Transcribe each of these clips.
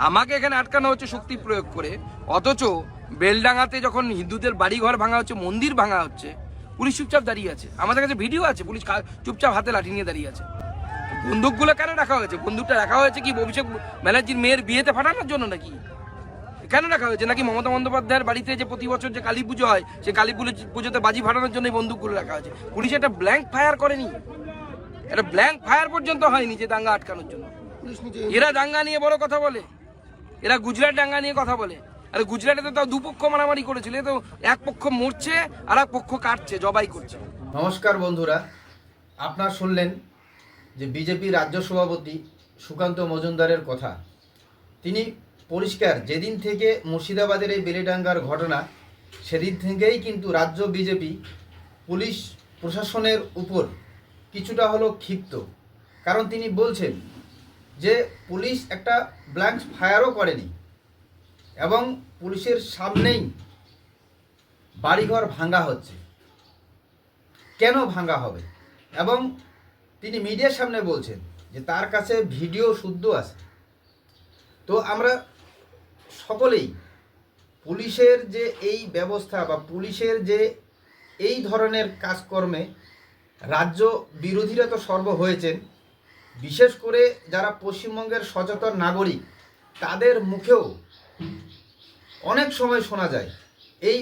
আমাকে এখানে আটকানো হচ্ছে শক্তি প্রয়োগ করে। অথচ বেলডাঙ্গাতে যখন হিন্দুদের বাড়িঘর ভাঙা হচ্ছে মন্দির ভাঙা হচ্ছে পুলিশ চুপচাপ দাঁড়িয়ে আছে। আমাদের কাছে ভিডিও আছে পুলিশ চুপচাপ হাতে লাঠি নিয়ে দাঁড়িয়ে আছে। বন্দুকগুলো কেন রাখা হয়েছে? বন্দুকটা রাখা হয়েছে কি অভিষেক ব্যানার্জির মেয়ের বিয়েতে ফাটানোর জন্য নাকি? কেন রাখা হয়েছে? নাকি মমতা বন্দ্যোপাধ্যায়ের বাড়িতে যে প্রতি বছর যে কালী পুজো হয় সে কালী পুজো- পুজোতে বাজি ফাটানোর জন্য বন্দুকগুলো রাখা হয়েছে। পুলিশ একটা ব্ল্যাঙ্ক ফায়ার করেনি? এটা ব্ল্যাঙ্ক ফায়ার পর্যন্ত হয়নি যে দাঙ্গা আটকানোর জন্য। এরা দাঙ্গা নিয়ে বড় কথা বলে। এরা গুজরাট ডাঙ্গা নিয়ে কথা বলে। আর গুজরাটে তো তাও দুপক্ষ মারামারি করেছিল তো এক পক্ষ মরছে আর এক পক্ষ কাটছে, জবাই করছে। নমস্কার বন্ধুরা, আপনার শুনলেন যে বিজেপি রাজ্য সভাপতি সুকান্ত মজুমদারের কথা। তিনি পরিষ্কার, যেদিন থেকে মুর্শিদাবাদের এই বেলেডাঙ্গার ঘটনা, সেদিন থেকেই কিন্তু রাজ্য বিজেপি পুলিশ প্রশাসনের উপর কিছুটা হলো ক্ষিপ্ত। কারণ তিনি বলছেন যে পুলিশ একটা ব্ল্যাঙ্ক ফায়ারও করেনি এবং পুলিশের সামনেই বাড়িঘর ভাঙ্গা হচ্ছে। কেন ভাঙ্গা হবে? এবং তিনি মিডিয়ার সামনে বলছেন যে তার কাছে ভিডিও শুদ্ধ আছে। তো আমরা সকলেই পুলিশের যে এই ব্যবস্থা বা পুলিশের যে এই ধরনের কাজকর্মে রাজ্য বিরোধীরা তো সর্ব হয়েছেন। বিশেষ করে যারা পশ্চিমবঙ্গের সচেতন নাগরিক, তাদের মুখেও অনেক সময় শোনা যায় এই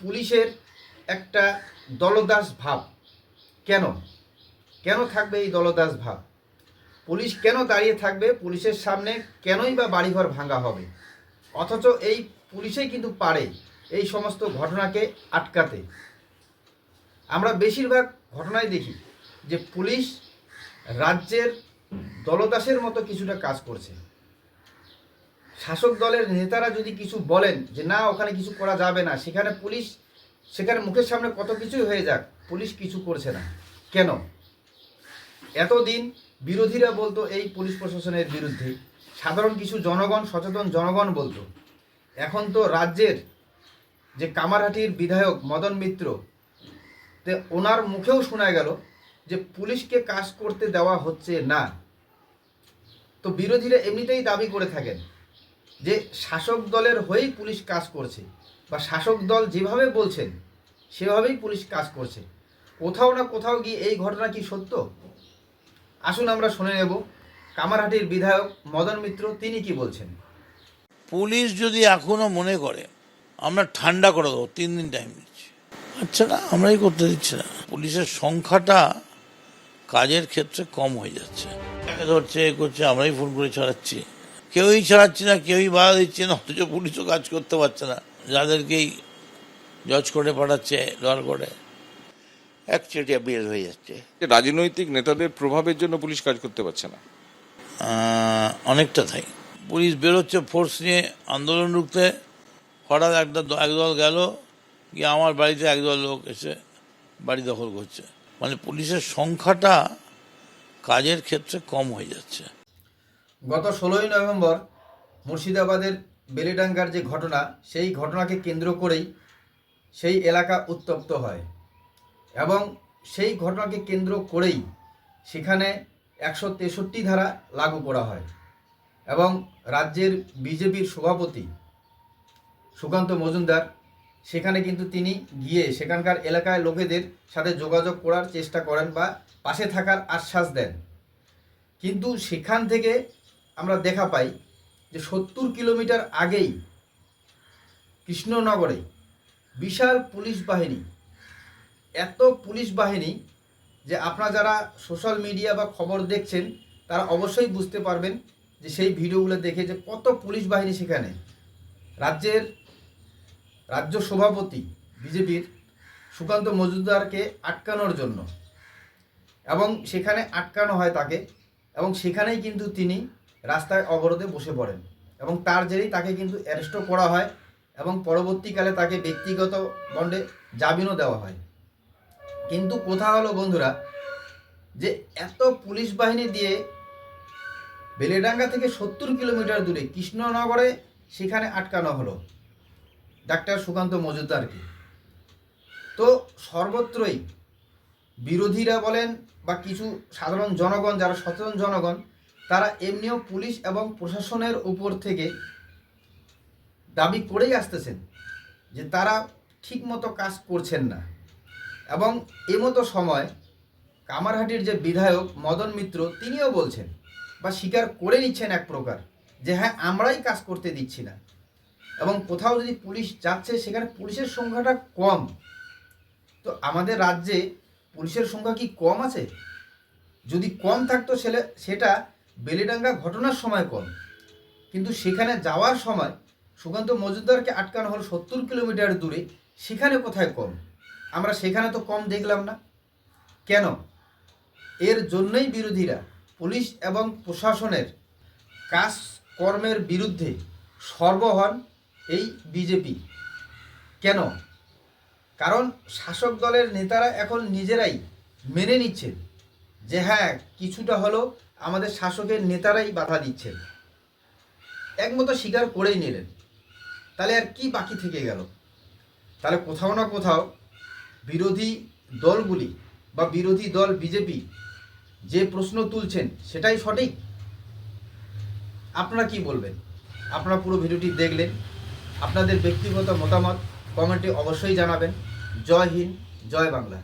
পুলিশের একটা দলদাস ভাব। কেন? কেন থাকবে এই দলদাস ভাব? পুলিশ কেন দাঁড়িয়ে থাকবে? পুলিশের সামনে কেনই বা বাড়িঘর ভাঙা হবে? অথচ এই পুলিশেই কিন্তু পারে এই সমস্ত ঘটনাকে আটকাতে। আমরা বেশিরভাগ ঘটনায় দেখি যে পুলিশ রাজ্যের দলদাসের মতো কিছুটা কাজ করছে। শাসক দলের নেতারা যদি কিছু বলেন যে, না, ওখানে কিছু করা যাবে না, সেখানে পুলিশ, সেখানে মুখের সামনে কত কিছুই হয়ে যাক, পুলিশ কিছু করছে না। কেন? এতদিন বিরোধীরা বলতো, এই পুলিশ প্রশাসনের বিরুদ্ধে। সাধারণ কিছু জনগণ, সচেতন জনগণ বলতো, এখন তো রাজ্যের যে কামারহাটির বিধায়ক মদন মিত্র, তে ওনার মুখেও শোনা গেল যে পুলিশকে কাজ করতে দেওয়া হচ্ছে না। তো বিরোধীরা এমনিতেই দাবি করে থাকেন যে শাসক দলের হয়েই পুলিশ কাজ করছে বা শাসক দল যেভাবে বলছেন, সেভাবেই পুলিশ কাজ করছে। কোথাও না কোথাও গিয়ে এই ঘটনা কি সত্য? আসুন আমরা শুনে নেব। কামারহাটির বিধায়ক মদন মিত্র, তিনি কি বলছেন? পুলিশ যদি এখনও মনে করে, আমরা ঠান্ডা করে দেবো, তিন দিন টাইম দিচ্ছি আচ্ছা না, আমরাই করতে দিচ্ছি না। পুলিশের সংখ্যাটা কাজের ক্ষেত্রে কম হয়ে যাচ্ছে। ধরছে এ করছে আমরাই ফোন করে ছাড়াচ্ছি। কেউই ছাড়াচ্ছি না কেউই বাধা দিচ্ছে না অথচ পুলিশও কাজ করতে পারছে না। যাদেরকেই জজ করে পাঠাচ্ছে দর করে একচেটিয়া বিল হয়ে যাচ্ছে। যে রাজনৈতিক নেতাদের প্রভাবের জন্য পুলিশ কাজ করতে পারছে না। অনেকটা তাই। পুলিশ বেরোচ্ছে ফোর্স নিয়ে আন্দোলন রুখতে। হঠাৎ একটা একদল গেল গিয়ে আমার বাড়িতে একদল লোক এসে বাড়ি দখল করছে। মানে পুলিশের সংখ্যাটা কাজের ক্ষেত্রে কম হয়ে যাচ্ছে। গত ষোলোই নভেম্বর মুর্শিদাবাদের বেলেডাঙ্গার যে ঘটনা, সেই ঘটনাকে কেন্দ্র করেই সেই এলাকা উত্তপ্ত হয় এবং সেই ঘটনাকে কেন্দ্র করেই সেখানে একশো তেষট্টি ধারা লাগু করা হয় এবং রাজ্যের বিজেপির সভাপতি সুকান্ত মজুমদার সেখানে কিন্তু তিনি গিয়ে সেখানকার এলাকায় লোকেদের সাথে যোগাযোগ করার চেষ্টা করেন বা পাশে থাকার আশ্বাস দেন। কিন্তু সেখান থেকে আমরা দেখা পাই যে সত্তর কিলোমিটার আগেই কৃষ্ণনগরে বিশাল পুলিশ বাহিনী, এত পুলিশ বাহিনী যে আপনারা যারা সোশ্যাল মিডিয়া বা খবর দেখছেন, তারা অবশ্যই বুঝতে পারবেন যে সেই ভিডিওগুলো দেখে যে কত পুলিশ বাহিনী সেখানে। রাজ্যের রাজ্য সভাপতি বিজেপির সুকান্ত মজুমদারকে আটকানোর জন্য। এবং সেখানে আটকানো হয় তাকে, এবং সেখানেই কিন্তু তিনি রাস্তায় অবরোধে বসে পড়েন। এবং তার জেরেই তাকে কিন্তু অ্যারেস্টও করা হয়, এবং পরবর্তীকালে তাকে ব্যক্তিগত বন্ডে জামিনও দেওয়া হয়। কিন্তু কোথা হলো, বন্ধুরা, যে এত পুলিশ বাহিনী দিয়ে বেলেডাঙ্গা থেকে সত্তর কিলোমিটার দূরে কৃষ্ণনগরে সেখানে আটকানো হলো। ডাক্তার সুকান্ত মজুমদারকে তো সর্বত্রই বিরোধীরা বলেন বা কিছু সাধারণ জনগণ, যারা সচেতন জনগণ, তারা এমনিও পুলিশ এবং প্রশাসনের উপর থেকে দাবি করেই আসতেছেন যে তারা ঠিকমতো কাজ করছেন না। এবং এমতো সময় কামারহাটির যে বিধায়ক মদন মিত্র, তিনিও বলছেন বা স্বীকার করে নিচ্ছেন এক প্রকার যে হ্যাঁ আমরাই কাজ করতে দিচ্ছি না। এবং কোথাও যদি পুলিশ যাচ্ছে, সেখানে পুলিশের সংখ্যাটা কম। তো আমাদের রাজ্যে পুলিশের সংখ্যা কি কম আছে? যদি কম থাকতো সেলে, সেটা বেলিডাঙ্গা ঘটনার সময় কম। কিন্তু সেখানে যাওয়ার সময় সুকান্ত মজুমদারকে আটকানো হল সত্তর কিলোমিটার দূরে, সেখানে কোথায় কম? আমরা সেখানে তো কম দেখলাম না। কেন? এর জন্যই বিরোধীরা পুলিশ এবং প্রশাসনের কাজ কর্মের বিরুদ্ধে সর্বহন এই বিজেপি। কেন? কারণ শাসক দলের নেতারা এখন নিজেরাই মেনে নিচ্ছেন যে হ্যাঁ কিছুটা হলেও আমাদের শাসকের নেতারাই বাধা দিচ্ছেন। একমতো স্বীকার করেই নিলেন। তাহলে আর কি বাকি থেকে গেল? তাহলে কোথাও না কোথাও বিরোধী দলগুলি বা বিরোধী দল বিজেপি যে প্রশ্ন তুলছেন সেটাই সঠিক? আপনারা কি বলবেন? আপনারা পুরো ভিডিওটি দেখলেন। আপনাদের ব্যক্তিগত মতামত কমেন্টে অবশ্যই জানাবেন। জয় হিন্দ জয় বাংলা।